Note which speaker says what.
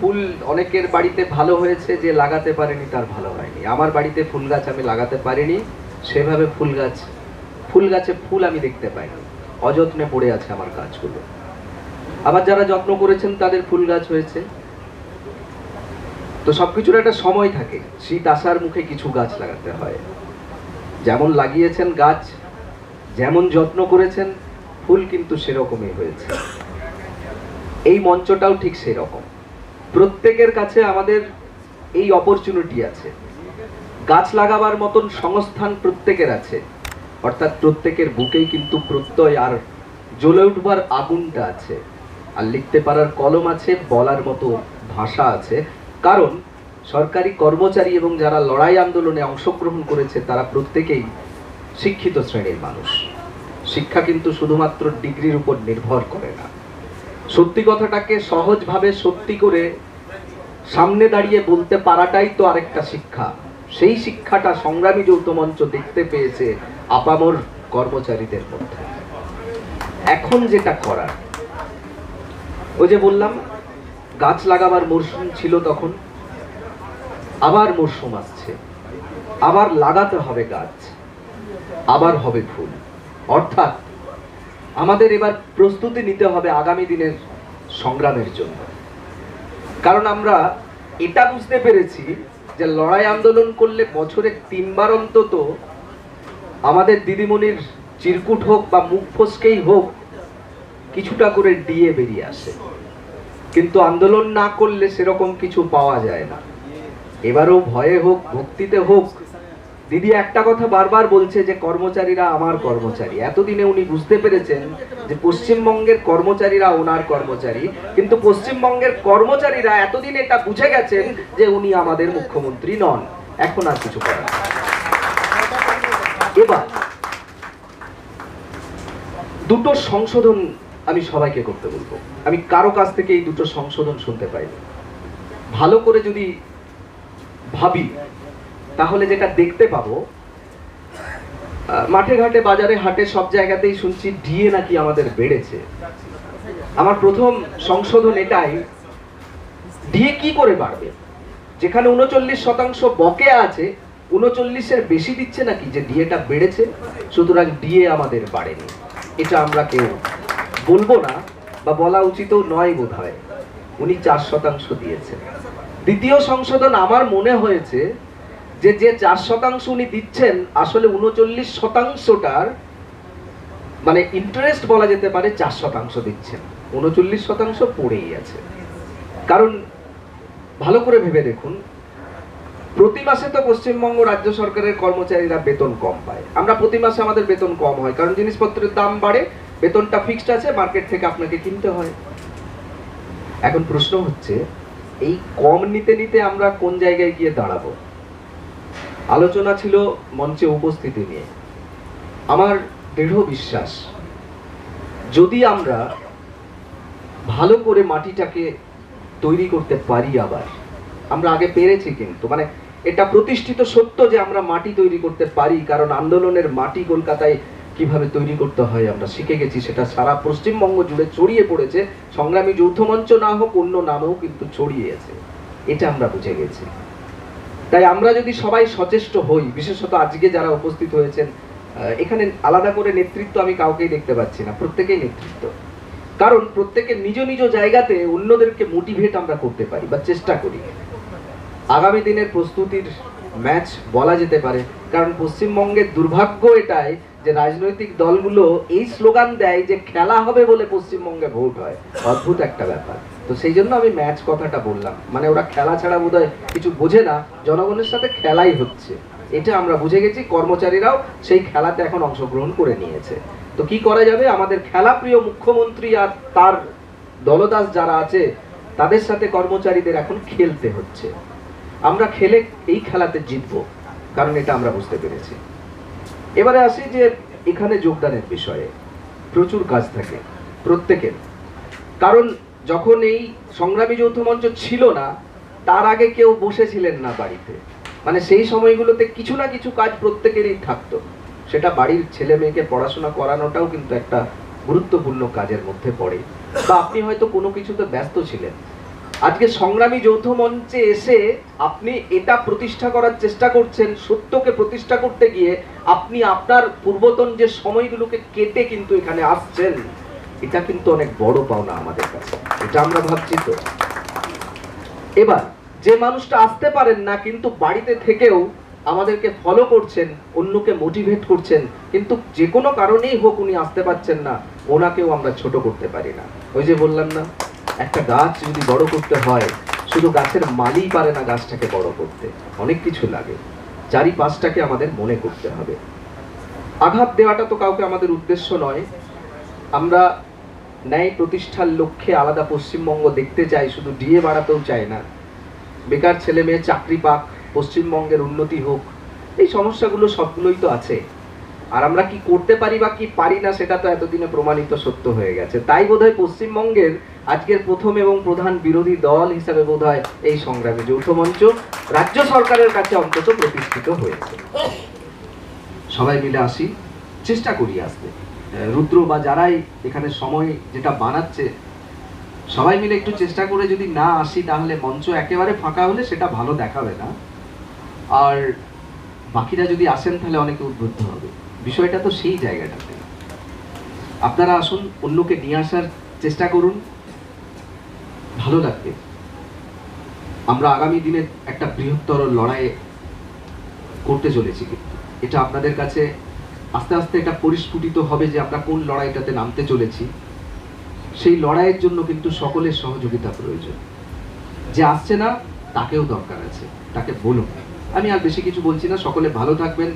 Speaker 1: ফুল অনেকের বাড়িতে ভালো হয়েছে যে লাগাতে পারেনি, তার ভালো হয়নি। আমার বাড়িতে ফুল গাছ আমি লাগাতে পারিনি, সেভাবে ফুল গাছ, ফুল গাছে ফুল আমি দেখতে পাইনি। অযত্নে পড়ে আছে আমার গাছগুলো। আবার যারা যত্ন করেছেন, তাদের ফুল গাছ হয়েছে। তো সবকিছুর একটা সময় থাকে, শীত আসার মুখে কিছু গাছ লাগাতে হয়। যেমন লাগিয়েছেন গাছ, যেমন যত্ন করেছেন, ফুল কিন্তু সেরকমই হয়েছে। এই মঞ্চটাও ঠিক সেরকম। প্রত্যেকের কাছে আমাদের এই অপরচুনিটি আছে। গাছ লাগাবার মতন সংস্থান প্রত্যেকের আছে। অর্থাৎ প্রত্যেকের বুকেই কিন্তু প্রত্যয় আর জ্বলে উঠবার আগুনটা আছে। আর লিখতে পারার কলম আছে, বলার মতো ভাষা আছে। কারণ সরকারি কর্মচারী এবং যারা লড়াই আন্দোলনে অংশগ্রহণ করেছে, তারা প্রত্যেকেই শিক্ষিত শ্রেণির মানুষ। শিক্ষা কিন্তু শুধুমাত্র ডিগ্রির উপর নির্ভর করে না। সত্যি কথাটাকে সহজভাবে সত্যি করে সামনে দাঁড়িয়ে বলতে পারাটাই তো আরেকটা শিক্ষা। সেই শিক্ষাটা সংগ্রামী যৌথ মঞ্চ দেখতে পেয়েছে আপামর কর্মচারীদের মধ্যে। এখন যেটা করার, ওই যে বললাম, গাছ লাগাবার মরশুম ছিল তখন, আবার মরশুম আসছে। আবার লাগাতে হবে গাছ, আবার হবে ফুল। অর্থাৎ আমাদের এবার প্রস্তুতি নিতে হবে আগামী দিনের সংগ্রামের জন্য। কারণ আমরা এটা বুঝতে পেরেছি যে লড়াই আন্দোলন করলে বছরে তিনবার অন্তত আমাদের দিদিমণির চিরকুট হোক বা মুখ ফসকেই হোক, কিছুটা করে ডিএ বেরিয়ে আসে। কিন্তু আন্দোলন না করলে সেরকম কিছু পাওয়া যায় না। এবারও ভয়ে হোক, ভক্তিতে হোক দিদি একটা কথা বারবার বলছে যে কর্মচারীরা আমার কর্মচারী। এতদিনে উনি বুঝতে পেরেছেন যে পশ্চিমবঙ্গের কর্মচারীরা ওনার কর্মচারী। কিন্তু পশ্চিমবঙ্গের কর্মচারীরা এতদিন এটা বুঝে গেছেন যে উনি আমাদের মুখ্যমন্ত্রী নন। এখন আর কিছু করার এবার, দুটো সংশোধন আমি সবাইকে করতে বলব। আমি কারও কাছ থেকে এই দুটো সংশোধন শুনতে পাইনি। ভালো করে যদি ভাবি তাহলে যেটা দেখতে পাবো মাঠে ঘাটে, বাজারে হাটে সব জায়গাতেই শুনছি ডিএ নাকি আমাদের বেড়েছে। আমার প্রথম সংশোধন এটাই, ডিএ কি করে বাড়বে? যেখানে উনচল্লিশ শতাংশ বকে আছে, উনচল্লিশের বেশি দিচ্ছে নাকি যে ডিএটা বেড়েছে? সুতরাং ডিএ আমাদের বাড়েনি। এটা আমরা কেউ বলব না বা বলা উচিতও নয় বোধ হয় উনি চার শতাংশ দিয়েছেন। দ্বিতীয় সংশোধন আমার মনে হয়েছে যে যে চার শতাংশ উনি দিচ্ছেন, আসলে উনচল্লিশ শতাংশটার মানে ইন্টারেস্ট বলা যেতে পারে চার শতাংশ দিচ্ছেন। উনচল্লিশ শতাংশ পড়েই আছে। কারণ ভালো করে ভেবে দেখুন, প্রতি মাসে তো পশ্চিমবঙ্গ রাজ্য সরকারের কর্মচারীরা বেতন কম পায়। আমরা প্রতি মাসে আমাদের বেতন কম হয়, কারণ জিনিসপত্রের দাম বাড়ে, বেতনটা ফিক্সড আছে মার্কেট থেকে আপনাকে কিনতে হয়। এখন প্রশ্ন হচ্ছে, এই কম নিতে নিতে আমরা কোন জায়গায় গিয়ে দাঁড়াবো? আলোচনা ছিল মঞ্চে উপস্থিতি নিয়ে। আমার দৃঢ় বিশ্বাস, যদি আমরা ভালো করে মাটিটাকে তৈরি করতে পারি আবার, আমরা আগে পেরেছি কিন্তু মানে এটা প্রতিষ্ঠিত সত্য যে আমরা মাটি তৈরি করতে পারি, কারণ আন্দোলনের মাটি কলকাতায় কীভাবে তৈরি করতে হয় আমরা শিখে গেছি, সেটা সারা পশ্চিমবঙ্গ জুড়ে ছড়িয়ে পড়েছে, সংগ্রামী যৌথ মঞ্চ না হোক, অন্য নামেও কিন্তু ছড়িয়েছে এটা আমরা বুঝে গেছি। তাই আমরা যদি সবাই সচেষ্ট হই, বিশেষত আজকে যারা উপস্থিত হয়েছেন এখানে আলাদা করে নেতৃত্ব আমি কাউকেই দেখতে পাচ্ছি না, প্রত্যেকেই নেতৃত্ব। কারণ প্রত্যেকের নিজ নিজ জায়গাতে অন্যদেরকে মোটিভেট আমরা করতে পারি বা চেষ্টা করি। আগামী দিনের প্রস্তুতির ম্যাচ বলা যেতে পারে, কারণ পশ্চিমবঙ্গের দুর্ভাগ্য এটাই যে রাজনৈতিক দলগুলো এই স্লোগান দেয় যে খেলা হবে বলে পশ্চিমবঙ্গে ভোট হয়। অদ্ভুত একটা ব্যাপার। তো সেই জন্য আমি ম্যাচ কথাটা বললাম। মানে ওরা খেলা ছাড়া বোধহয় কিছু বোঝে না, জনগণের সাথে খেলাই হচ্ছে। এটা আমরা বুঝে গেছি, কর্মচারীরাও সেই খেলাতে এখন অংশগ্রহণ করে নিয়েছে। তো কি করা যাবে? আমাদের খেলাপ্রিয় মুখ্যমন্ত্রী আর তার দলদাস যারা আছে, তাদের সাথে কর্মচারীদের এখন খেলতে হচ্ছে। আমরা খেলে এই খেলাতে জিতবো, কারণ এটা আমরা বুঝতে পেরেছি। এবারে আসি যে এখানে যোগদানের বিষয়ে। প্রচুর কাজ থাকে, প্রত্যেকের। কারণ যখন এই সংগ্রামী যৌথ মঞ্চ ছিল না, তার আগে কেউ বসেছিলেন না বাড়িতে। মানে সেই সময়গুলোতে কিছু না কিছু কাজ প্রত্যেকেরই থাকতো। সেটা বাড়ির ছেলে মেয়েকে পড়াশোনা করানোটাও কিন্তু একটা গুরুত্বপূর্ণ কাজের মধ্যে পড়ে। বা আপনি হয়তো কোনো কিছুতে ব্যস্ত ছিলেন। আজকে সংগ্রামী যৌথ মঞ্চে এসে আপনি এটা প্রতিষ্ঠা করার চেষ্টা করছেন, সত্যকে প্রতিষ্ঠা করতে গিয়ে আপনি আপনার পূর্বতন যে সময়গুলোকে কেটে কিন্তু এখানে আসছেন, এটা কিন্তু অনেক বড় পাওনা আমাদের কাছে। এটা আমরা ভাবছি তো। এবার, যে মানুষটা আসতে পারেন না, কিন্তু বাড়িতে থেকেও আমাদেরকে ফলো করছেন, অন্যকে মোটিভেট করছেন, কিন্তু যে কোনো কারণেই হোক উনি আসতে পারছেন না, ওনাকেও আমরা ছোট করতে পারি না। ওই যে বললাম না, একটা গাছ যদি বড় করতে হয়, শুধু গাছের মালিই পারে না গাছটাকে বড় করতে। অনেক কিছু লাগে। চারিপাশটাকে আমাদের মনে করতে হবে। আঘাত দেওয়াটা তো কাউকে আমাদের উদ্দেশ্য নয়। আমরা ন্যায় প্রতিষ্ঠার লক্ষ্যে আলাদা পশ্চিমবঙ্গ দেখতে চাই শুধু ডিএ বাড়াতেও চায় না। বেকার ছেলে মেয়ে, চাকরি পাক, পশ্চিমবঙ্গের উন্নতি হোক, এই সমস্যাগুলো সবগুলোই তো আছে। আর আমরা কি করতে পারি বা কি পারি না, সেটা তো এতদিনে প্রমাণিত সত্য হয়ে গেছে। তাই বোধহয় পশ্চিমবঙ্গের আজকের প্রথম এবং প্রধান বিরোধী দল হিসাবে বোধহয় এই সংগ্রামে যৌথ মঞ্চ রাজ্য সরকারের কাছে অন্তত প্রতিষ্ঠিত হয়েছে। সবাই মিলে আসি, চেষ্টা করি আসতে রুদ্র বা যারাই এখানে সময় যেটা বানাচ্ছে, সবাই মিলে একটু চেষ্টা করে যদি না আসি তাহলে মঞ্চ একেবারে ফাঁকা হলে সেটা ভালো দেখাবে না। আর বাকিরা যদি আসেন তাহলে অনেকে উদ্বুদ্ধ হবে। বিষয়টা তো সেই জায়গাটাতে। আপনারা আসুন, অন্যকে নিয়ে আসার চেষ্টা করুন। ভালো লাগবে। আমরা আগামী দিনে একটা বৃহত্তর লড়াই করতে চলেছি কিন্তু। এটা আপনাদের কাছে আস্তে আস্তে এটা পরিস্ফুটিত হবে যে আমরা কোন লড়াইটাতে নামতে চলেছি। সেই লড়াইয়ের জন্য কিন্তু সকলের সহযোগিতা প্রয়োজন। যে আসছে না, তাকেও দরকার আছে, তাকে বলুন। আমি আর বেশি কিছু বলছি না, সকলে ভালো থাকবেন।